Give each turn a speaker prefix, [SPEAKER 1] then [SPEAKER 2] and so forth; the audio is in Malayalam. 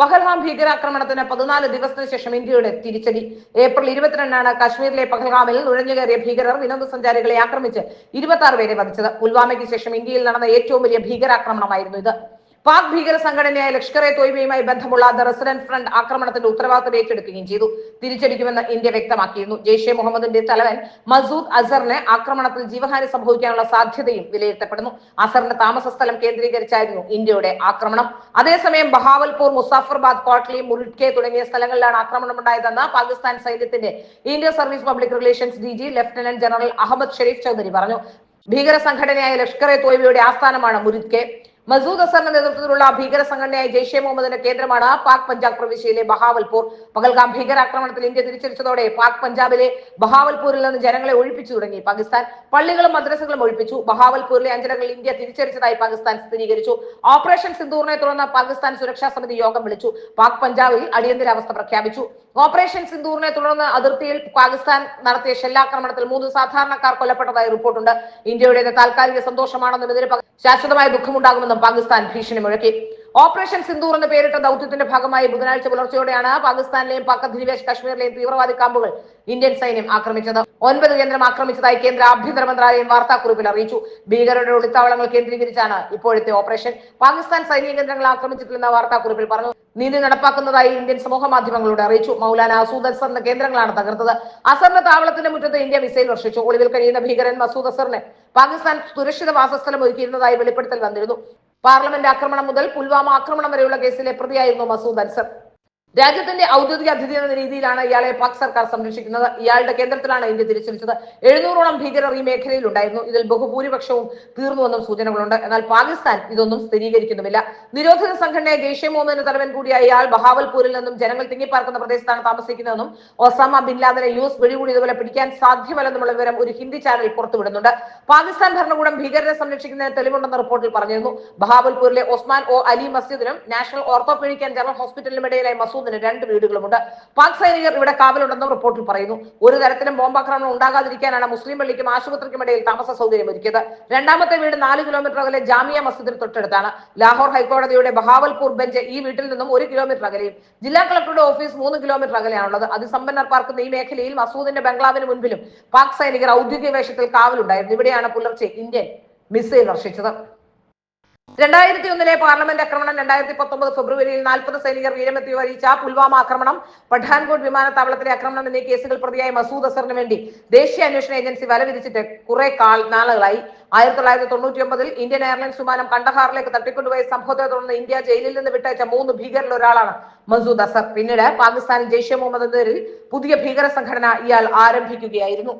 [SPEAKER 1] പഹൽഗാം ഭീകരാക്രമണത്തിന് പതിനാല് ദിവസത്തിന് ശേഷം ഇന്ത്യയുടെ തിരിച്ചടി. ഏപ്രിൽ ഇരുപത്തിരണ്ടാണ് കാശ്മീരിലെ പഹൽഗാമിൽ നുഴഞ്ഞുകയറിയ ഭീകരർ വിനോദസഞ്ചാരികളെ ആക്രമിച്ച് ഇരുപത്തി പേരെ വധിച്ചത്. പുൽവാമയ്ക്ക് ശേഷം ഇന്ത്യയിൽ നടന്ന ഏറ്റവും വലിയ ഭീകരാക്രമണമായിരുന്നു ഇത്. പാക് ഭീകര സംഘടനയായ ലഷ്കർ എ തോയ്ബയുമായി ബന്ധമുള്ള ദ റെസിഡന്റ് ഫ്രണ്ട് ആക്രമണത്തിന്റെ ഉത്തരവാദിത്തം ഏറ്റെടുക്കുകയും ചെയ്തു. തിരിച്ചടിക്കുമെന്ന് ഇന്ത്യ വ്യക്തമാക്കിയിരുന്നു. ജെയ്ഷെ മുഹമ്മദിന്റെ തലവൻ മസൂദ് അസറിന് ആക്രമണത്തിൽ ജീവഹാനി സംഭവിക്കാനുള്ള സാധ്യതയും വിലയിരുത്തപ്പെടുന്നു. അസറിന്റെ താമസ സ്ഥലം കേന്ദ്രീകരിച്ചായിരുന്നു ഇന്ത്യയുടെ ആക്രമണം. അതേസമയം ബഹാവൽപൂർ മുസാഫർബാദ് കോട്ട്ലി മുൽക്കെ തുടങ്ങിയ സ്ഥലങ്ങളിലാണ് ആക്രമണമുണ്ടായതെന്ന് പാകിസ്ഥാൻ സൈന്യത്തിന്റെ inter service public relations D G lieutenant general Ahmed Sharif Chaudhry പറഞ്ഞു. ഭീകര സംഘടനയായ ലഷ്കർ എ തോയ്ബയുടെ ആസ്ഥാനമാണ് മുരിദ്കെ മസൂദ് അസറിന്റെ നേതൃത്വത്തിലുള്ള ഭീകര സംഘടനയായ ജെയ്ഷെ മുഹമ്മദിന്റെ കേന്ദ്രമാണ് പാക് പഞ്ചാബ് പ്രവിശ്യയിലെ ബഹാവൽപൂർ. പകൽഗാം ഭീകരാക്രമണത്തിൽ ഇന്ത്യ തിരിച്ചടിച്ചതോടെ പാക് പഞ്ചാബിലെ ബഹാവൽപൂരിൽ നിന്ന് ജനങ്ങളെ ഒഴിപ്പിച്ചു തുടങ്ങി. പാകിസ്ഥാൻ പള്ളികളും മദ്രസകളും ഒഴിപ്പിച്ചു. ബഹാവൽപൂരിലെ അഞ്ചിടങ്ങളിൽ ഇന്ത്യ തിരിച്ചടിച്ചതായി പാകിസ്ഥാൻ സ്ഥിരീകരിച്ചു. ഓപ്പറേഷൻ സിന്ദൂറിനെ തുടർന്ന് പാകിസ്ഥാൻ സുരക്ഷാ സമിതി യോഗം വിളിച്ചു. പാക് പഞ്ചാബിൽ അടിയന്തരാവസ്ഥ പ്രഖ്യാപിച്ചു. ഓപ്പറേഷൻ സിന്ദൂറിനെ തുടർന്ന് അതിർത്തിയിൽ പാകിസ്ഥാൻ നടത്തിയ ഷെല്ലാക്രമണത്തിൽ മൂന്ന് സാധാരണക്കാർ കൊല്ലപ്പെട്ടതായി റിപ്പോർട്ടുണ്ട്. ഇന്ത്യയുടെ താൽക്കാലിക സന്തോഷമാണെന്നും ഇതിന് പകരം ശാശ്വതമായ ദുഃഖമുണ്ടാകുമെന്നും പാകിസ്ഥാൻ ഭീഷണി മുഴക്കി. ഓപ്പറേഷൻ സിന്ദൂർ എന്ന് പേരിട്ട ദൗത്യത്തിന്റെ ഭാഗമായി ബുധനാഴ്ച പുലർച്ചെയോടെയാണ് പാകിസ്ഥാനിലെയും പാക് അധിനിവേശ കാശ്മീരിലെയും തീവ്രവാദി ക്യാമ്പുകൾ ഇന്ത്യൻ സൈന്യം ആക്രമിച്ചത്. ഒൻപത് കേന്ദ്രം ആക്രമിച്ചതായി കേന്ദ്ര ആഭ്യന്തര മന്ത്രാലയം വാർത്താക്കുറിപ്പിൽ അറിയിച്ചു. ഭീകരരുടെ ഒളിത്താവളങ്ങൾ കേന്ദ്രീകരിച്ചാണ് ഇപ്പോഴത്തെ ഓപ്പറേഷൻ. പാകിസ്ഥാൻ സൈനിക കേന്ദ്രങ്ങൾ ആക്രമിച്ചിട്ടില്ലെന്ന വാർത്താക്കുറിപ്പിൽ പറഞ്ഞു. നീതി നടപ്പാക്കുന്നതായി ഇന്ത്യൻ സമൂഹ മാധ്യമങ്ങളോട് അറിയിച്ചു. മൗലാന അസൂദ് അസറിന്റെ കേന്ദ്രങ്ങളാണ് തകർത്തത്. അസറിന്റെ താവളത്തിന്റെ മുറ്റത്ത് ഇന്ത്യ മിസൈൽ വർഷിച്ചു. ഒളിവിൽ കഴിയുന്ന ഭീകരൻ മസൂദ് അസറിന് പാകിസ്ഥാൻ സുരക്ഷിത വാസസ്ഥലം ഒരുക്കിയിരുന്നതായി വെളിപ്പെടുത്തൽ വന്നിരുന്നു. പാർലമെന്റ് ആക്രമണം മുതൽ പുൽവാമ ആക്രമണം വരെയുള്ള കേസിലെ പ്രതിയായിരുന്നു മസൂദ് അൻസർ. രാജ്യത്തിന്റെ ഔദ്യോഗിക അതിഥി എന്ന രീതിയിലാണ് ഇയാളെ പാക് സർക്കാർ സംരക്ഷിക്കുന്നത്. ഇയാളുടെ കേന്ദ്രത്തിലാണ് ഇന്ത്യ തിരിച്ചടിച്ചത് എഴുന്നൂറോളം ഭീകരർ ഈ മേഖലയിൽ ഉണ്ടായിരുന്നു ഇതിൽ ബഹുഭൂരിപക്ഷവും തീർന്നുവെന്നും സൂചനകളുണ്ട്. എന്നാൽ പാകിസ്ഥാൻ ഇതൊന്നും സ്ഥിരീകരിക്കുന്നുമില്ല. നിരോധന സംഘടനയെ ജെയ്ഷെ മുഹമ്മദിന്റെ തലവൻ കൂടിയായ ഇയാൾ ബഹാവൽപൂരിൽ നിന്നും ജനങ്ങൾ തിങ്ങിപ്പാർക്കുന്ന പ്രദേശത്താണ് താമസിക്കുന്നതെന്നും ഒസാമ ബിൻ ലാദനെ യു എസ് വെടികൂടിയതുപോലെ പിടിക്കാൻ സാധ്യമല്ലെന്നുമുള്ള വിവരം ഒരു ഹിന്ദി ചാനൽ പുറത്തുവിടുന്നുണ്ട്. പാകിസ്ഥാൻ ഭരണകൂടം ഭീകരരെ സംരക്ഷിക്കുന്നതിന് തെളിവുണ്ടെന്ന റിപ്പോർട്ടിൽ പറഞ്ഞിരുന്നു. ബഹാവൽപൂരിലെ ഒസ്മാൻ ഒ അലി മസ്ജിദിനും നാഷണൽ ഓർത്തോപീഡിക് ആൻഡ് ജനറൽ ഹോസ്പിറ്റലിനും ഇടയിലായി മസൂദിന് രണ്ട് വീടുകളുമുണ്ട്. പാക് സൈനികർ ഇവിടെ കാവലുണ്ടെന്നും റിപ്പോർട്ടിൽ പറയുന്നു. ഒരു തരത്തിലും ബോംബാക്രമണം ഉണ്ടാകാതിരിക്കാനാണ് മുസ്ലിം പള്ളിക്കും ആശുപത്രിക്കും ഇടയിൽ താമസ സൗകര്യം ഒരുക്കിയത്. രണ്ടാമത്തെ വീട് നാല് കിലോമീറ്റർ അകലെ ജാമിയ മസ്ജിദിന് തൊട്ടടുത്താണ്. ലാഹോർ ഹൈക്കോടതിയുടെ ബഹാവൽപൂർ ബെഞ്ച് ഈ വീട്ടിൽ നിന്നും ഒരു കിലോമീറ്റർ അകലെയും ജില്ലാ കളക്ടറുടെ ഓഫീസ് മൂന്ന് കിലോമീറ്റർ അകലെയാണുള്ളത്. അതിസമ്പന്നർ പാർക്കുന്ന ഈ മേഖലയിൽ മസൂദിന്റെ ബംഗ്ലാവിന് മുൻപിലും പാക് സൈനികർ ഔദ്യോഗിക വേഷത്തിൽ കാവലുണ്ടായിരുന്നു. ഇവിടെയാണ് പുലർച്ചെ ഇന്ത്യൻ മിസൈൽ വർഷിച്ചത്. രണ്ടായിരത്തി ഒന്നിലെ പാർലമെന്റ് ആക്രമണം രണ്ടായിരത്തി പത്തൊമ്പത് ഫെബ്രുവരിയിൽ നാൽപ്പത് സൈനികർ വീരമൃത്യു വരിച്ച പുൽവാമ ആക്രമണം പഠാൻകോട്ട് വിമാനത്താവളത്തിലെ ആക്രമണം എന്നീ കേസുകൾ പ്രതിയായ മസൂദ് അസറിന് വേണ്ടി ദേശീയ അന്വേഷണ ഏജൻസി വല വിരിച്ചിട്ട് കുറെ കാൾ നാളുകളായി. ആയിരത്തി തൊള്ളായിരത്തി തൊണ്ണൂറ്റി ഒമ്പതിൽ ഇന്ത്യൻ എയർലൈൻസ് വിമാനം കണ്ടഹാറിലേക്ക് തട്ടിക്കൊണ്ടുപോയ സംഭവത്തെ തുടർന്ന് ഇന്ത്യ ജയിലിൽ നിന്ന് വിട്ടയച്ച മൂന്ന് ഭീകരരിൽ ഒരാളാണ് മസൂദ് അസർ. പിന്നീട് പാകിസ്ഥാൻ ജെയ്ഷെ മുഹമ്മദ് എന്നതിൽ പുതിയ ഭീകര സംഘടന ഇയാൾ ആരംഭിക്കുകയായിരുന്നു.